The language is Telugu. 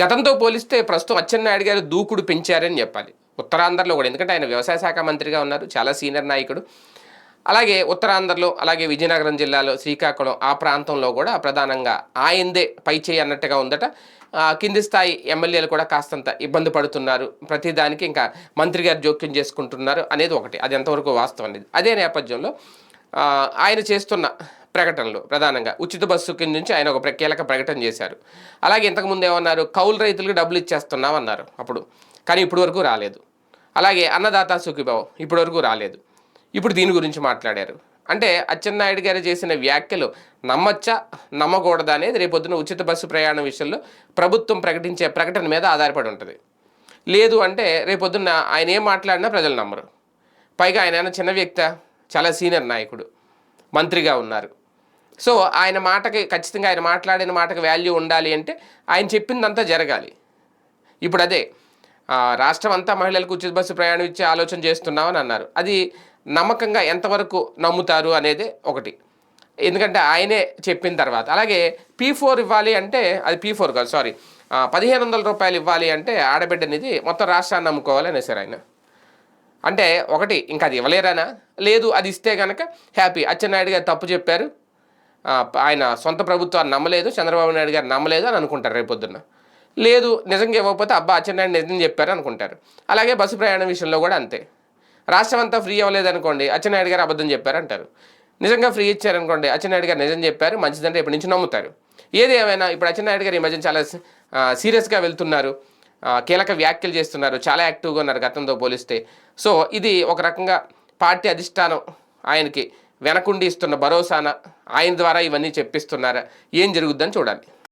గతంతో పోలిస్తే ప్రస్తుతం అచ్చెన్నాయుడు గారు దూకుడు పెంచారని చెప్పాలి. ఉత్తరాంధ్రలో కూడా ఎందుకంటే ఆయన వ్యవసాయ శాఖ మంత్రిగా ఉన్నారు చాలా సీనియర్ నాయకుడు. అలాగే ఉత్తరాంధ్రలో అలాగే విజయనగరం జిల్లాలో శ్రీకాకుళం ఆ ప్రాంతంలో కూడా ప్రధానంగా ఆయందే పై చేయి అన్నట్టుగా ఉందట. కింది స్థాయి ఎమ్మెల్యేలు కూడా కాస్తంత ఇబ్బంది పడుతున్నారు. ప్రతిదానికి ఇంకా మంత్రి గారు జోక్యం చేసుకుంటున్నారు అనేది ఒకటి. అది ఎంతవరకు వాస్తవం అనేది. అదే నేపథ్యంలో ఆయన చేస్తున్న ప్రకటనలు ప్రధానంగా. ఉచిత బస్సు కింద నుంచి ఆయన ఒక కీలక ప్రకటన చేశారు. అలాగే ఇంతకుముందు ఏమన్నారు? కౌలు రైతులకు డబ్బులు ఇచ్చేస్తున్నాం అన్నారు అప్పుడు. కానీ ఇప్పటి వరకు రాలేదు. అలాగే అన్నదాత సుఖిభావం ఇప్పటి వరకు రాలేదు. ఇప్పుడు దీని గురించి మాట్లాడారు. అంటే అచ్చెన్నాయుడు గారు చేసిన వ్యాఖ్యలు నమ్మచ్చా? నమ్మకూడదా అనేది రేపొద్దున ఉచిత బస్సు ప్రయాణం విషయంలో ప్రభుత్వం ప్రకటించే ప్రకటన మీద ఆధారపడి ఉంటుంది. లేదు అంటే రేపొద్దున ఆయన ఏం మాట్లాడినా ప్రజలు నమ్మరు. పైగా ఆయన చిన్న వ్యక్త? చాలా సీనియర్ నాయకుడు. మంత్రిగా ఉన్నారు. సో ఆయన మాటకి ఖచ్చితంగా ఆయన మాట్లాడిన మాటకి వాల్యూ ఉండాలి అంటే ఆయన చెప్పిందంతా జరగాలి. ఇప్పుడు అదే రాష్ట్రం అంతా మహిళలకు ఉచిత బస్సు ప్రయాణం ఇచ్చే ఆలోచన చేస్తున్నామని అన్నారు. అది నమ్మకంగా ఎంతవరకు నమ్ముతారు అనేది ఒకటి. ఎందుకంటే ఆయనే చెప్పిన తర్వాత. అలాగే పీ ఫోర్ ఇవ్వాలి అంటే అది పీ ఫోర్ కాదు సారీ పదిహేను వందల రూపాయలు ఇవ్వాలి అంటే ఆడబిడ్డనిది మొత్తం రాష్ట్రాన్ని నమ్ముకోవాలి అనేసారు ఆయన. అంటే ఒకటి ఇంకా అది ఇవ్వలేరానా? లేదు అది ఇస్తే కనుక హ్యాపీ. అచ్చెన్నాయుడు గారు తప్పు చెప్పారు. ఆయన సొంత ప్రభుత్వాన్ని నమ్మలేదు చంద్రబాబు నాయుడు గారు నమ్మలేదు అని అనుకుంటారు రేపొద్దున్న లేదు నిజంగా ఇవ్వకపోతే అబ్బా అచ్చెన్నాయుడు నిజం చెప్పారు అనుకుంటారు. అలాగే బస్సు ప్రయాణం విషయంలో కూడా అంతే. రాష్ట్రం అంతా ఫ్రీ అవ్వలేదు అనుకోండి అచ్చెన్నాయుడు గారు అబద్ధం చెప్పారు అంటారు. నిజంగా ఫ్రీ ఇచ్చారనుకోండి అచ్చెన్నాయుడు గారు నిజం చెప్పారు మంచిదంటే ఇప్పటి నుంచి నమ్ముతారు. ఏది ఏమైనా ఇప్పుడు అచ్చెన్నాయుడు గారు ఈ మధ్య చాలా సీరియస్గా వెళ్తున్నారు కీలక వ్యాఖ్యలు చేస్తున్నారు చాలా యాక్టివ్గా ఉన్నారు గతంతో పోలిస్తే. సో ఇది ఒక రకంగా పార్టీ అధిష్టానం ఆయనకి వెనకుండి ఇస్తున్న భరోసాన ఆయన ద్వారా ఇవన్నీ చెప్పిస్తున్నారా. ఏం జరుగుద్దని చూడాలి.